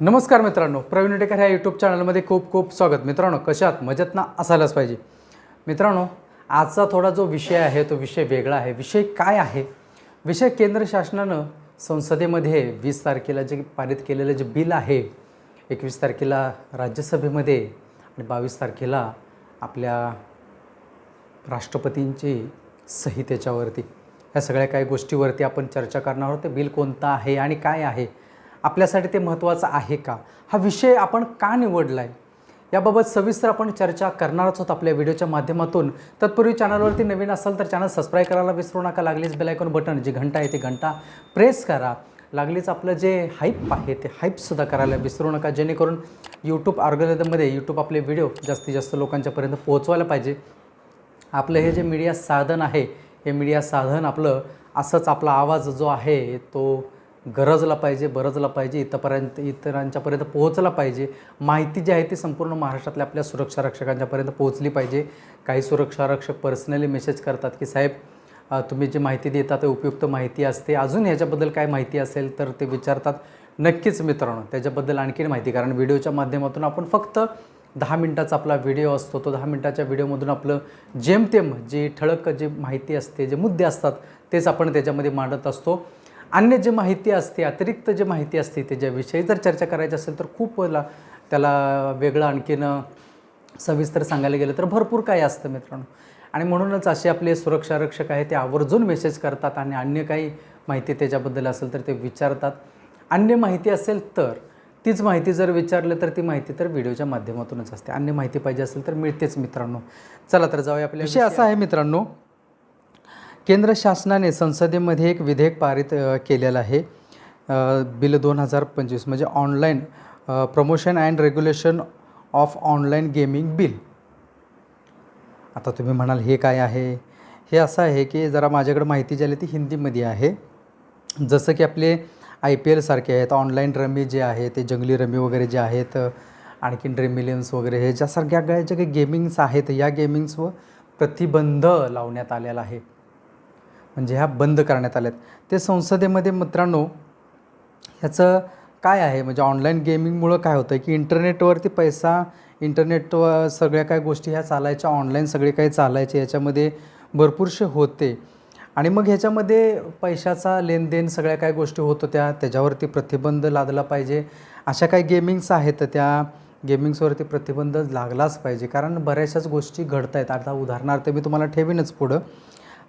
नमस्कार मित्रांनो प्रवीण टेकर ह्या यूट्यूब चॅनलमध्ये खूप खूप स्वागत. मित्रांनो कशात मजेत ना? असायलाच पाहिजे. मित्रांनो आजचा थोडा जो विषय आहे तो विषय वेगळा आहे. विषय काय आहे? विषय केंद्र शासनानं संसदेमध्ये वीस तारखेला जे पारित केलेलं जे बिल आहे एकवीस तारखेला राज्यसभेमध्ये आणि बावीस तारखेला आपल्या राष्ट्रपतींची सही त्याच्यावरती. ह्या सगळ्या काही गोष्टीवरती आपण चर्चा करणार आहोत. ते बिल कोणतं आहे आणि काय आहे? आपल्यासाठी ते महत्त्वाचं आहे का? हा विषय आपण का निवडला आहे याबाबत सविस्तर आपण चर्चा करणारच आहोत आपल्या व्हिडिओच्या माध्यमातून. तत्पूर्वी चॅनलवरती नवीन असाल तर चॅनल सबस्क्राईब करायला विसरू नका. लागलीच बेलायकॉन बटन जी घंटा आहे ती घंटा प्रेस करा. लागलीच आपलं जे हाईप आहे ते हाईपसुद्धा करायला विसरू नका. जेणेकरून यूट्यूब ऑर्गॅनिझममध्ये यूट्यूब आपले व्हिडिओ जास्तीत जास्त लोकांच्यापर्यंत पोहोचवायला पाहिजे. आपलं हे जे मीडिया साधन आहे हे मीडिया साधन आपलं असंच आपला आवाज जो आहे तो गरजला पाहिजे बरजला पाहिजे इथपर्यंत इतरांच्यापर्यंत पोहोचला पाहिजे. माहिती जी आहे ती संपूर्ण महाराष्ट्रातल्या आपल्या सुरक्षा रक्षकांच्यापर्यंत पोहोचली पाहिजे. काही सुरक्षा रक्षक पर्सनली मेसेज करतात की साहेब तुम्ही जी माहिती देता ते उपयुक्त माहिती असते. अजून ह्याच्याबद्दल काय माहिती असेल तर ते विचारतात नक्कीच मित्रांनो. त्याच्याबद्दल आणखीन माहिती कारण व्हिडिओच्या माध्यमातून आपण फक्त दहा मिनटाचा आपला व्हिडिओ असतो. तो दहा मिनटाच्या व्हिडिओमधून आपलं जेमतेम जी ठळक जी माहिती असते जे मुद्दे असतात तेच आपण त्याच्यामध्ये मांडत असतो. अन्य जी माहिती असते अतिरिक्त जी माहिती असते त्याच्याविषयी जर चर्चा करायची असेल तर खूप त्याला वेगळं आणखीन सविस्तर सांगायला गेलं तर भरपूर काही असतं मित्रांनो. आणि म्हणूनच असे आपले सुरक्षा रक्षक आहे ते आवर्जून मेसेज करतात आणि अन्य काही माहिती त्याच्याबद्दल असेल तर ते विचारतात. अन्य माहिती असेल तर तीच माहिती जर विचारलं तर ती माहिती तर व्हिडिओच्या माध्यमातूनच असते. अन्य माहिती पाहिजे असेल तर मिळतेच मित्रांनो. चला तर जाऊया आपल्या विषय असा आहे मित्रांनो केंद्र शासनाने संसदेमध्ये एक विधेयक पारित केलेलं आहे. बिल दोन हजार पंचवीस म्हणजे online promotion and regulation of online gaming bill. आता तुम्ही म्हणाल हे काय आहे? हे असं आहे की जरा माझ्याकडे माहिती जी आली ती हिंदीमध्ये आहे. जसं की आपले आय पी एलसारखे आहेत ऑनलाईन रमी जे आहे ते जंगली रमी वगैरे जे आहेत आणखीन ड्रीम मिलियन्स वगैरे हे ज्या सगळ्या ज्या काही गेमिंग्स आहेत या गेमिंग्सवर प्रतिबंध लावण्यात आलेला आहे. म्हणजे ह्या बंद करण्यात आल्यात. ते संसदेमध्ये मित्रांनो ह्याचं काय आहे? म्हणजे ऑनलाईन गेमिंगमुळं काय होतं की इंटरनेटवरती पैसा इंटरनेटवर सगळ्या काय गोष्टी ह्या चालायच्या ऑनलाईन सगळे काही चालायचे याच्यामध्ये भरपूरसे होते. आणि मग ह्याच्यामध्ये पैशाचा लेनदेन सगळ्या काय गोष्टी होत होत्या त्याच्यावरती प्रतिबंध लादला पाहिजे. अशा काही गेमिंग्स आहेत त्या गेमिंग्सवरती प्रतिबंध लागलाच पाहिजे. कारण बऱ्याचशाच गोष्टी घडत आहेत आता उदाहरणार्थ मी तुम्हाला ठेवीनच पुढं.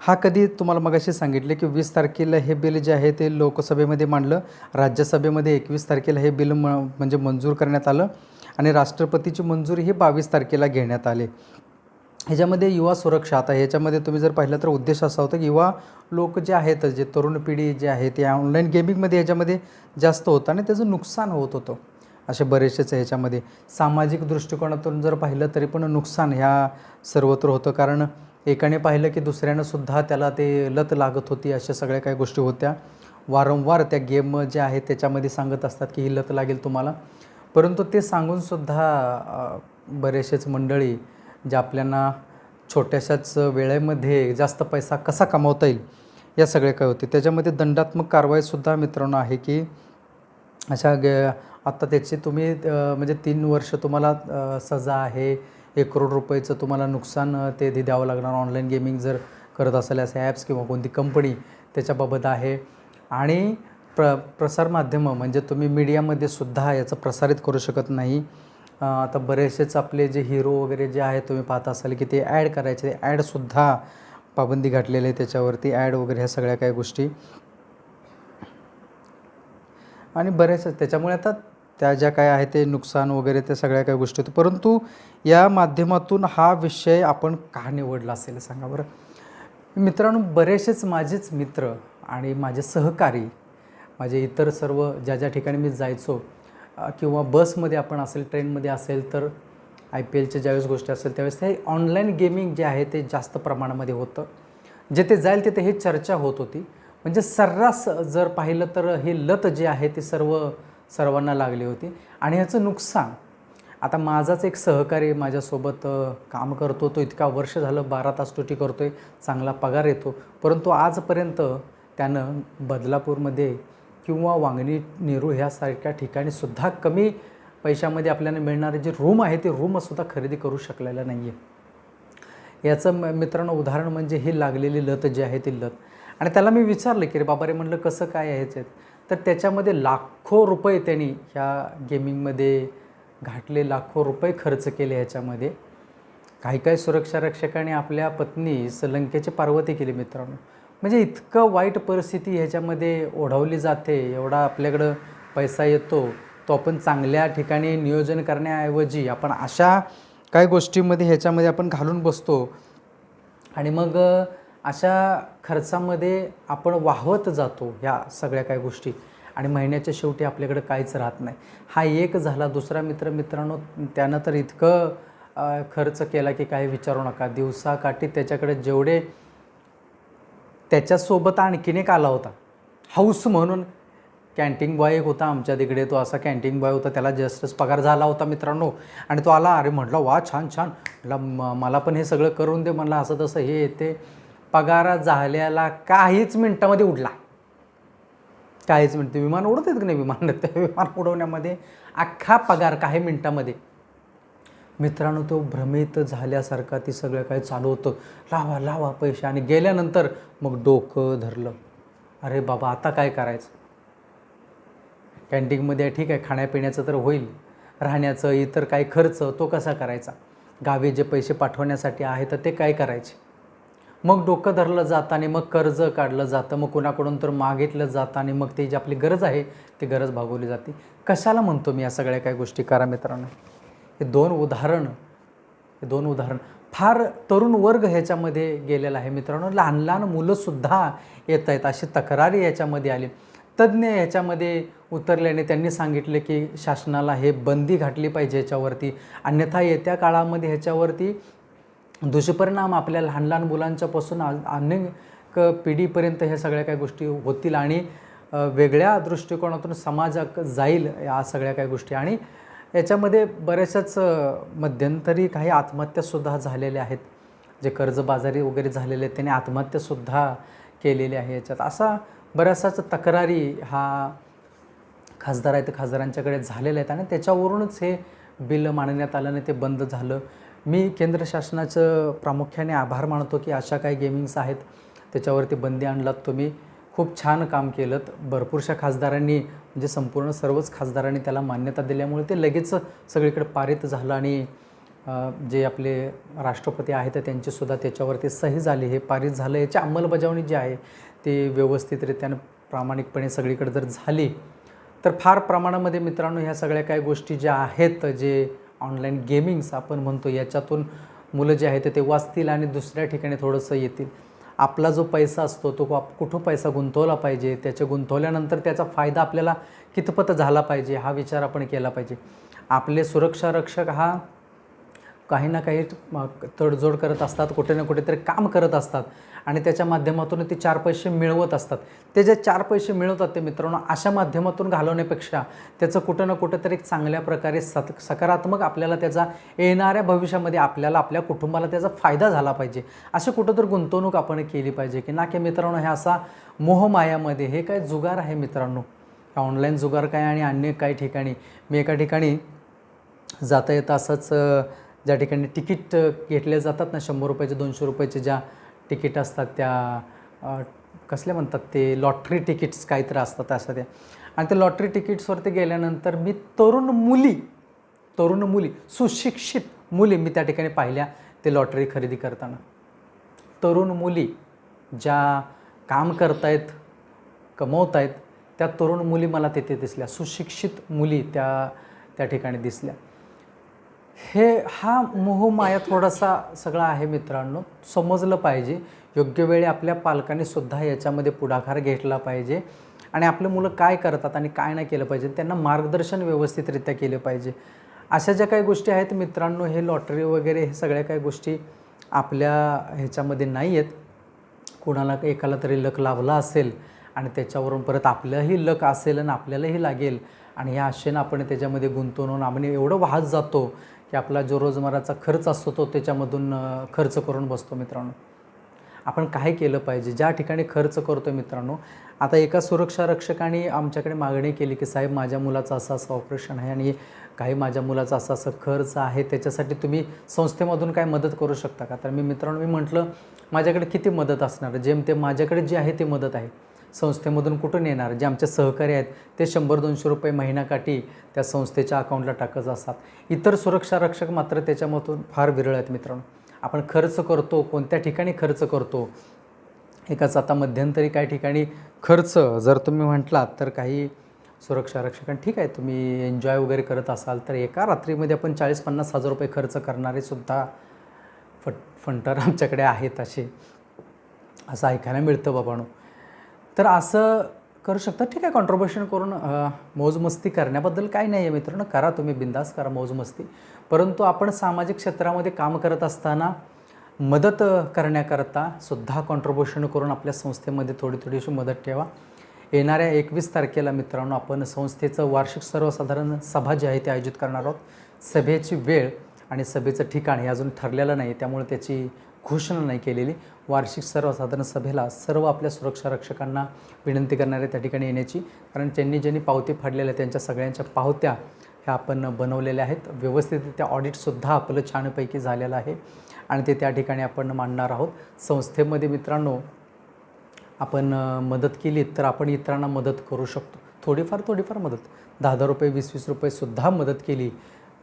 हा कधी तुम्हाला मगाशी सांगितले की वीस तारखेला हे बिल जे आहे ते लोकसभेमध्ये मांडलं राज्यसभेमध्ये एकवीस तारखेला हे बिल म म्हणजे मंजूर करण्यात आलं आणि राष्ट्रपतीची मंजुरी ही बावीस तारखेला घेण्यात आली. ह्याच्यामध्ये युवा सुरक्षा आता ह्याच्यामध्ये तुम्ही जर पाहिलं तर उद्देश असा होता की युवा लोक जे आहेत जे तरुण पिढी जे आहे ते ऑनलाईन गेमिंगमध्ये ह्याच्यामध्ये जास्त होतं आणि त्याचं नुकसान होत होतं. असे बरेचसेच ह्याच्यामध्ये सामाजिक दृष्टिकोनातून जर पाहिलं तरी पण नुकसान ह्या सर्वत्र होतं. कारण एकाने पाहिलं की दुसऱ्यानं सुद्धा त्याला ते लत लागत होती अशा सगळ्या काही गोष्टी होत्या. वारंवार त्या गेम जे आहेत त्याच्यामध्ये सांगत असतात की ही लत लागेल तुम्हाला. परंतु ते सांगूनसुद्धा बरेचसेच मंडळी जे आपल्याला छोट्याशाच वेळेमध्ये जास्त पैसा कसा कमावता येईल या सगळे काय होते. त्याच्यामध्ये दंडात्मक कारवाईसुद्धा मित्रांनो आहे की अशा गे आत्ता त्याची तुम्ही म्हणजे तीन वर्ष तुम्हाला सजा आहे एक करोड रुपयेचं तुम्हाला नुकसान ते ते द्यावं लागणार. ऑनलाईन गेमिंग जर करत असेल असे ॲप्स किंवा कोणती कंपनी त्याच्याबाबत आहे. आणि प्र प्रसारमाध्यमं म्हणजे तुम्ही मीडियामध्ये सुद्धा याचं प्रसारित करू शकत नाही. आता बरेचसेच आपले जे हिरो वगैरे जे आहेत तुम्ही पाहत असाल की ते ॲड करायचे. ते ॲडसुद्धा पाबंदी घातलेली आहे त्याच्यावरती. ॲड वगैरे ह्या सगळ्या काही गोष्टी. आणि बरेच त्याच्यामुळे आता त्या ज्या काय आहे ते नुकसान वगैरे त्या सगळ्या काही गोष्टी होत्या. परंतु या माध्यमातून हा विषय आपण का निवडला असेल सांगा बरं. मित्रांनो बरेचसेच माझेच मित्र आणि माझे सहकारी माझे इतर सर्व ज्या ज्या ठिकाणी मी जायचो किंवा बसमध्ये आपण असेल ट्रेनमध्ये असेल तर आय पी एलच्या ज्यावेळेस गोष्टी असेल त्यावेळेस हे ऑनलाईन गेमिंग जे आहे ते जास्त प्रमाणामध्ये होतं. जिथे जाईल तिथे हे चर्चा होत होती. म्हणजे सर्रास जर पाहिलं तर हे लत जे आहे ते सर्व सर्वांना लागली होती. आणि ह्याचं नुकसान आता माझाच एक सहकारी माझ्यासोबत काम करतो. तो इतका वर्ष झालं बारा तास ड्युटी करतो आहे चांगला पगार येतो. परंतु आजपर्यंत त्यानं बदलापूरमध्ये किंवा वांगणी नेरूळ ह्यासारख्या ठिकाणी सुद्धा कमी पैशामध्ये आपल्याला मिळणारे जे रूम आहे ते रूमसुद्धा खरेदी करू शकलेलं नाही आहे याचं म- मित्रांनो उदाहरण म्हणजे ही लागलेली लत जी आहे ती लत. आणि त्याला मी विचारलं की रे बाबा रे म्हणलं कसं काय आहे तर त्याच्यामध्ये लाखो रुपये त्यांनी ह्या गेमिंगमध्ये घाटले लाखो रुपये खर्च केले ह्याच्यामध्ये. काही काही सुरक्षारक्षकाने आपल्या पत्नी लंकेची पार्वती केली मित्रांनो. म्हणजे इतकं वाईट परिस्थिती ह्याच्यामध्ये ओढवली जाते एवढा आपल्याकडं पैसा येतो तो आपण चांगल्या ठिकाणी नियोजन करण्याऐवजी आपण अशा काही गोष्टीमध्ये ह्याच्यामध्ये आपण घालून बसतो. आणि मग अशा खर्चामध्ये आपण वाहवत जातो ह्या सगळ्या काही गोष्टी. आणि महिन्याच्या शेवटी आपल्याकडे काहीच राहत नाही. हा एक झाला दुसरा मित्र मित्रांनो त्यानं तर इतकं खर्च केला की काही विचारू नका. दिवसाकाठी त्याच्याकडे जेवढे त्याच्यासोबत आणखीन एक आला होता. हाऊस म्हणून. कॅन्टीन बॉय एक होता आमच्या तिकडे तो असा कॅन्टीन बॉय होता त्याला जस्टच पगार झाला होता मित्रांनो. आणि तो आला अरे म्हटलं वा छान छान. म्हटलं म- मला पण हे सगळं करून दे. म्हणलं असं तसं हे येते. पगारा झाल्याला काहीच मिनटामध्ये उडला. काहीच मिनटं विमान उडत आहेत की नाही विमान? त्या विमान उडवण्यामध्ये अख्खा पगार काही मिनटामध्ये. मित्रांनो तो भ्रमित झाल्यासारखा ती सगळं काही चालू होतं. लावा लावा पैसे आणि गेल्यानंतर मग डोकं धरलं. अरे बाबा आता काय करायचं? कॅन्टीनमध्ये ठीक आहे खाण्यापिण्याचं तर होईल. राहण्याचं इतर काही खर्च तो कसा करायचा? गावी जे पैसे पाठवण्यासाठी आहे तर ते काय करायचे? मग डोकं धरलं जातं आणि मग कर्ज काढलं जातं. मग कुणाकडून तर मागितलं जातं आणि मग ते जी आपली गरज आहे ती गरज भागवली जाते. कशाला म्हणतो मी या सगळ्या काही गोष्टी करा मित्रांनो? हे दोन उदाहरण हे दोन उदाहरण. फार तरुण वर्ग ह्याच्यामध्ये गेलेला आहे मित्रांनो. लहान लहान मुलंसुद्धा येत आहेत. अशी तक्रारी याच्यामध्ये आली. तज्ज्ञ ह्याच्यामध्ये उतरल्याने त्यांनी सांगितले की शासनाला हे बंदी घातली पाहिजे ह्याच्यावरती अन्यथा येत्या काळामध्ये ह्याच्यावरती दुष्परिणाम आपल्या लहान लहान मुलांच्यापासून अनेक पिढीपर्यंत ह्या सगळ्या काही गोष्टी होतील आणि वेगळ्या दृष्टिकोनातून समाजाक जाईल या सगळ्या काही गोष्टी. आणि याच्यामध्ये बऱ्याचशाच मध्यंतरी काही आत्महत्यासुद्धा झालेल्या आहेत. जे कर्जबाजारी वगैरे झालेले आहेत त्यांनी आत्महत्यासुद्धा केलेली आहे याच्यात. असा बऱ्याचशाच तक्रारी हा खासदार आहेत खासदारांच्याकडे झालेल्या आहेत आणि त्याच्यावरूनच हे बिल मांडण्यात आलं आणि ते बंद झालं. मी केंद्र शासनाचं प्रामुख्याने आभार मानतो की अशा काही गेमिंग्स आहेत त्याच्यावरती बंदी आणलात तुम्ही. खूप छान काम केलं भरपूरशा खासदारांनी म्हणजे संपूर्ण सर्वच खासदारांनी त्याला मान्यता दिल्यामुळे ते लगेच सगळीकडे पारित झालं आणि जे आपले राष्ट्रपती आहेत त्यांचीसुद्धा त्याच्यावरती सही झाली. हे पारित झालं याची अंमलबजावणी जी आहे ती व्यवस्थितरित्यानं प्रामाणिकपणे सगळीकडे जर झाली तर फार प्रमाणामध्ये मित्रांनो ह्या सगळ्या काही गोष्टी ज्या आहेत जे ऑनलाईन गेमिंग्स आपण म्हणतो याच्यातून मुलं जे आहेत ते वाचतील आणि दुसऱ्या ठिकाणी थोडंसं येतील. आपला जो पैसा असतो तो कुठं पैसा गुंतवला पाहिजे त्याच्या गुंतवल्यानंतर त्याचा फायदा आपल्याला कितपत झाला पाहिजे हा विचार आपण केला पाहिजे. आपले सुरक्षा रक्षक हा काही ना काही तडजोड करत असतात कुठे ना कुठेतरी काम करत असतात. आणि त्याच्या माध्यमातून ते चार पैसे मिळवत असतात. ते जे चार पैसे मिळवतात ते मित्रांनो अशा माध्यमातून घालवण्यापेक्षा त्याचं कुठं ना कुठेतरी एक चांगल्या प्रकारे सत सकारात्मक आपल्याला त्याचा येणाऱ्या भविष्यामध्ये आपल्याला आपल्या कुटुंबाला त्याचा फायदा झाला पाहिजे. अशी कुठं तर गुंतवणूक आपण केली पाहिजे की ना की मित्रांनो हे असा मोहमायामध्ये हे काय जुगार आहे मित्रांनो? ऑनलाईन जुगार काय आणि अन्य काही ठिकाणी? मी एका ठिकाणी जाता येता असंच ज्या ठिकाणी तिकीट घेतले जातात ना शंभर रुपयाचे दोनशे रुपयाचे ज्या तिकीट असतात त्या कसले म्हणतात ते लॉटरी तिकीट्स काहीतरी असतात असं त्या आणि त्या लॉटरी तिकीट्सवरती गेल्यानंतर मी तरुण मुली तरुण मुली सुशिक्षित मुली मी त्या ठिकाणी पाहिल्या ते लॉटरी खरेदी करताना. तरुण मुली ज्या काम करतायत कमवत आहेत त्या तरुण मुली मला तिथे दिसल्या. सुशिक्षित मुली त्या त्या ठिकाणी दिसल्या. हे हा मोहमाया थोडासा सगळा आहे मित्रांनो. समजलं पाहिजे. योग्य वेळी आपल्या पालकांनी सुद्धा याच्यामध्ये पुढाकार घेतला पाहिजे. आणि आपले मुलं काय करतात आणि काय नाही केलं पाहिजे त्यांना मार्गदर्शन व्यवस्थितरित्या केलं पाहिजे. अशा ज्या काही गोष्टी आहेत मित्रांनो हे लॉटरी वगैरे हे सगळ्या काही गोष्टी आपल्या ह्याच्यामध्ये नाही आहेत. कुणाला एकाला तरी लक लाभला असेल आणि त्याच्यावरून परत आपलंही लक असेल आणि आपल्यालाही लागेल. आणि ह्या आशेनं आपण त्याच्यामध्ये गुंतवून आपण एवढं वाहत जातो की आपला जो रोजमराचा खर्च असतो तो त्याच्यामधून खर्च करून बसतो मित्रांनो. आपण काय केलं पाहिजे. ज्या ठिकाणी खर्च करतो मित्रांनो आता एका सुरक्षा रक्षकाने आमच्याकडे मागणी केली की साहेब माझ्या मुलाचं असं असं ऑपरेशन आहे आणि काही माझ्या मुलाचा असं असं खर्च आहे त्याच्यासाठी तुम्ही संस्थेमधून काय मदत करू शकता का? तर मी मित्रांनो मी म्हटलं माझ्याकडे किती मदत असणार? जेमतेम माझ्याकडे जे आहे ते मदत आहे. संस्थेमधून कुठून येणार? जे आमचे सहकारी आहेत ते शंभर दोनशे रुपये महिनाकाठी त्या संस्थेच्या अकाउंटला टाकत असतात. इतर सुरक्षा रक्षक मात्र त्याच्यामधून फार विरळ आहेत मित्रांनो. आपण खर्च करतो कोणत्या ठिकाणी खर्च करतो? एकाच आता मध्यंतरी काही ठिकाणी खर्च जर तुम्ही म्हटलात तर काही सुरक्षा रक्षक ठीक आहे तुम्ही एन्जॉय वगैरे करत असाल तर एका रात्रीमध्ये आपण चाळीस पन्नास हजार रुपये खर्च करणारे सुद्धा फट फंटर आमच्याकडे आहेत असे. असं ऐकायला मिळतं बाबांनो. तर असं करू शकता? ठीक आहे कॉन्ट्रिब्युशन करून मौजमस्ती करण्याबद्दल काही नाही आहे मित्रांनो. करा तुम्ही बिंदास करा मौजमस्ती. परंतु आपण सामाजिक क्षेत्रामध्ये काम करत असताना मदत करण्याकरता सुद्धा कॉन्ट्रीब्युशन करून आपल्या संस्थेमध्ये थोडी थोडीशी मदत ठेवा. येणाऱ्या एकवीस तारखेला मित्रांनो आपण संस्थेचं वार्षिक सर्वसाधारण सभा जी आहे ती आयोजित करणार आहोत. सभेची वेळ आणि सभेचं ठिकाण हे अजून ठरलेलं नाही त्यामुळे त्याची घोषणा नाही केलेली. वार्षिक सर्वसाधारण सभेला सर्व आपल्या सुरक्षा रक्षकांना विनंती करणारे त्या ठिकाणी येण्याची. कारण त्यांनी ज्यांनी पावती फाडलेल्या त्यांच्या सगळ्यांच्या पावत्या ह्या आपण बनवलेल्या आहेत. व्यवस्थितरित्या ऑडिटसुद्धा आपलं छानपैकी झालेलं आहे. आणि ते त्या ठिकाणी आपण मांडणार आहोत. संस्थेमध्ये मित्रांनो आपण मदत केली तर आपण इतरांना मदत करू शकतो. थोडीफार थोडीफार मदत. दहा दहा रुपये वीस वीस रुपयेसुद्धा मदत केली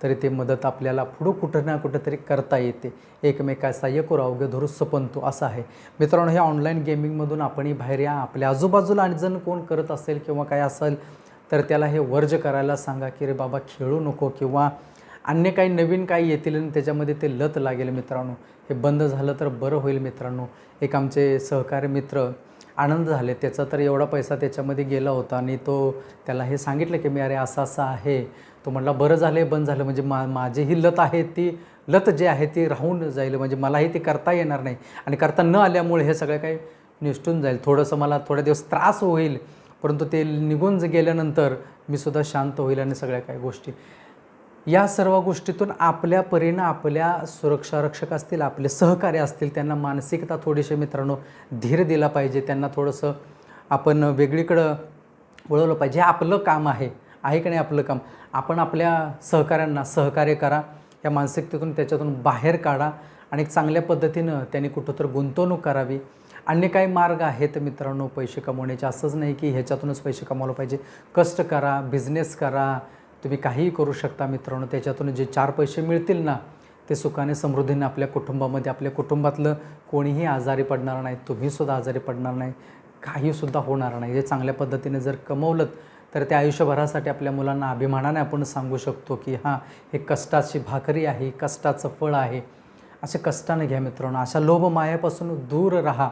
तरी ते मदत आपल्याला पुढं कुठं ना कुठंतरी करता येते. एकमेका सहाय्य करू अवघे धरू सपनतो असं आहे. मित्रांनो हे ऑनलाईन गेमिंगमधून आपणही बाहेर या. आपल्या आजूबाजूला आणि जण कोण करत असेल किंवा काय असेल तर त्याला हे वर्ज करायला सांगा की रे बाबा खेळू नको किंवा अन्य काही नवीन काही येतील आणि त्याच्यामध्ये ते लत लागेल मित्रांनो. हे बंद झालं तर बरं होईल मित्रांनो. एक आमचे सहकारी मित्र आनंद झाले. त्याचा तर एवढा पैसा त्याच्यामध्ये गेला होता आणि तो त्याला हे सांगितलं की मी अरे असं असं आहे. तो म्हटला बरं झालं आहे बंद झालं. म्हणजे मा माझी ही लत आहे ती लत जे आहे ती राहून जाईल. म्हणजे मलाही ते करता येणार नाही. आणि करता न आल्यामुळे हे सगळं काही निष्ठून जाईल. थोडंसं मला थोड्या दिवस त्रास होईल परंतु ते निघून गेल्यानंतर मी सुद्धा शांत होईल आणि सगळ्या काही गोष्टी. या सर्व गोष्टीतून आपल्या परीनं आपल्या सुरक्षारक्षक असतील आपले सहकार्य असतील त्यांना मानसिकता थोडीशी मित्रांनो धीर दिला पाहिजे. त्यांना थोडंसं आपण वेगळीकडं वळवलं पाहिजे. हे आपलं काम आहे. आहे की नाही आपलं काम? आपण आपल्या सहकाऱ्यांना सहकार्य करा या मानसिकतेतून त्याच्यातून बाहेर काढा आणि चांगल्या पद्धतीनं त्यांनी कुठंतर गुंतवणूक करावी. अन्य काही मार्ग आहेत मित्रांनो पैसे कमवण्याचे. असंच नाही की ह्याच्यातूनच पैसे कमावलं पाहिजे. कष्ट करा बिझनेस करा. तुम्ही काहीही करू शकता मित्रांनो. त्याच्यातून जे चार पैसे मिळतील ना ते सुखाने समृद्धीने आपल्या कुटुंबामध्ये आपल्या कुटुंबातलं कोणीही आजारी पडणार नाही तुम्हीसुद्धा आजारी पडणार नाही काहीसुद्धा होणार नाही. हे चांगल्या पद्धतीने जर कमवलं तर त्या आयुष्यभरासाठी आपल्या मुलांना अभिमानाने आपण सांगू शकतो की हां हे कष्टाची भाकरी आहे कष्टाचं फळ आहे. असे कष्टाने घ्या मित्रांनो. अशा लोभ मायापासून दूर राहा.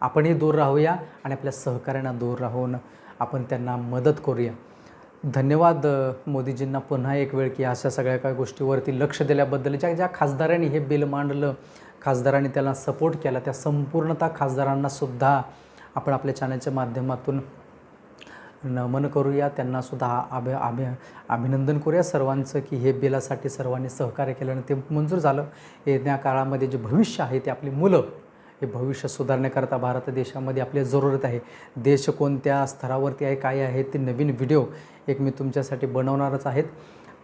आपणही दूर राहूया आणि आपल्या सहकाऱ्यांना दूर राहून आपण त्यांना मदत करूया. धन्यवाद मोदीजींना पुन्हा एक वेळ की अशा सगळ्या काही गोष्टीवरती लक्ष दिल्याबद्दल. ज्या ज्या खासदारांनी हे बिल मांडलं खासदारांनी त्याला सपोर्ट केला त्या संपूर्णतः खासदारांनासुद्धा आपण आपल्या चॅनलच्या माध्यमातून नमन करूया त्यांना सुद्धा अभि अभि अभिनंदन करूया सर्वांचं की हे बिलासाठी सर्वांनी सहकार्य केल्यानं ते मंजूर झालं. येत्या काळामध्ये जे भविष्य आहे ते आपली मुलं हे भविष्य सुधारण्याकरता भारत देशामध्ये आपल्या जरूरत आहे. देश कोणत्या स्तरावरती आहे काय आहे ते नवीन व्हिडिओ एक मी तुमच्यासाठी बनवणारच आहेत.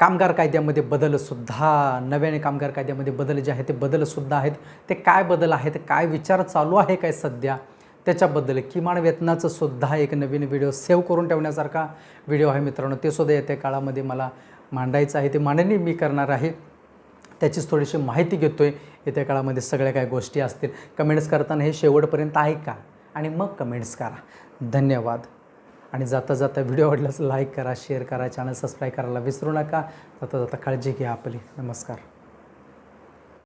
कामगार कायद्यामध्ये बदलसुद्धा नव्याने कामगार कायद्यामध्ये बदल जे आहे ते बदलसुद्धा आहेत. ते काय बदल आहेत काय विचार चालू आहे काय सध्या? त्याच्याबद्दल किमान वेतनाचं सुद्धा एक नवीन व्हिडिओ सेव्ह करून ठेवण्यासारखा व्हिडिओ आहे मित्रांनो. ते सुद्धा येत्या काळामध्ये मला मांडायचं आहे. ते मांडणी मी करणार आहे. त्याचीच थोडीशी माहिती घेतो आहे येत्या काळामध्ये सगळ्या काही गोष्टी असतील. कमेंट्स करताना हे शेवटपर्यंत ऐका आणि मग कमेंट्स करा. धन्यवाद. आणि जाता जाता व्हिडिओ आवडल्यास लाईक करा शेअर करा चॅनल सबस्क्राईब करायला विसरू नका. जाता जाता काळजी घ्या आपली. नमस्कार.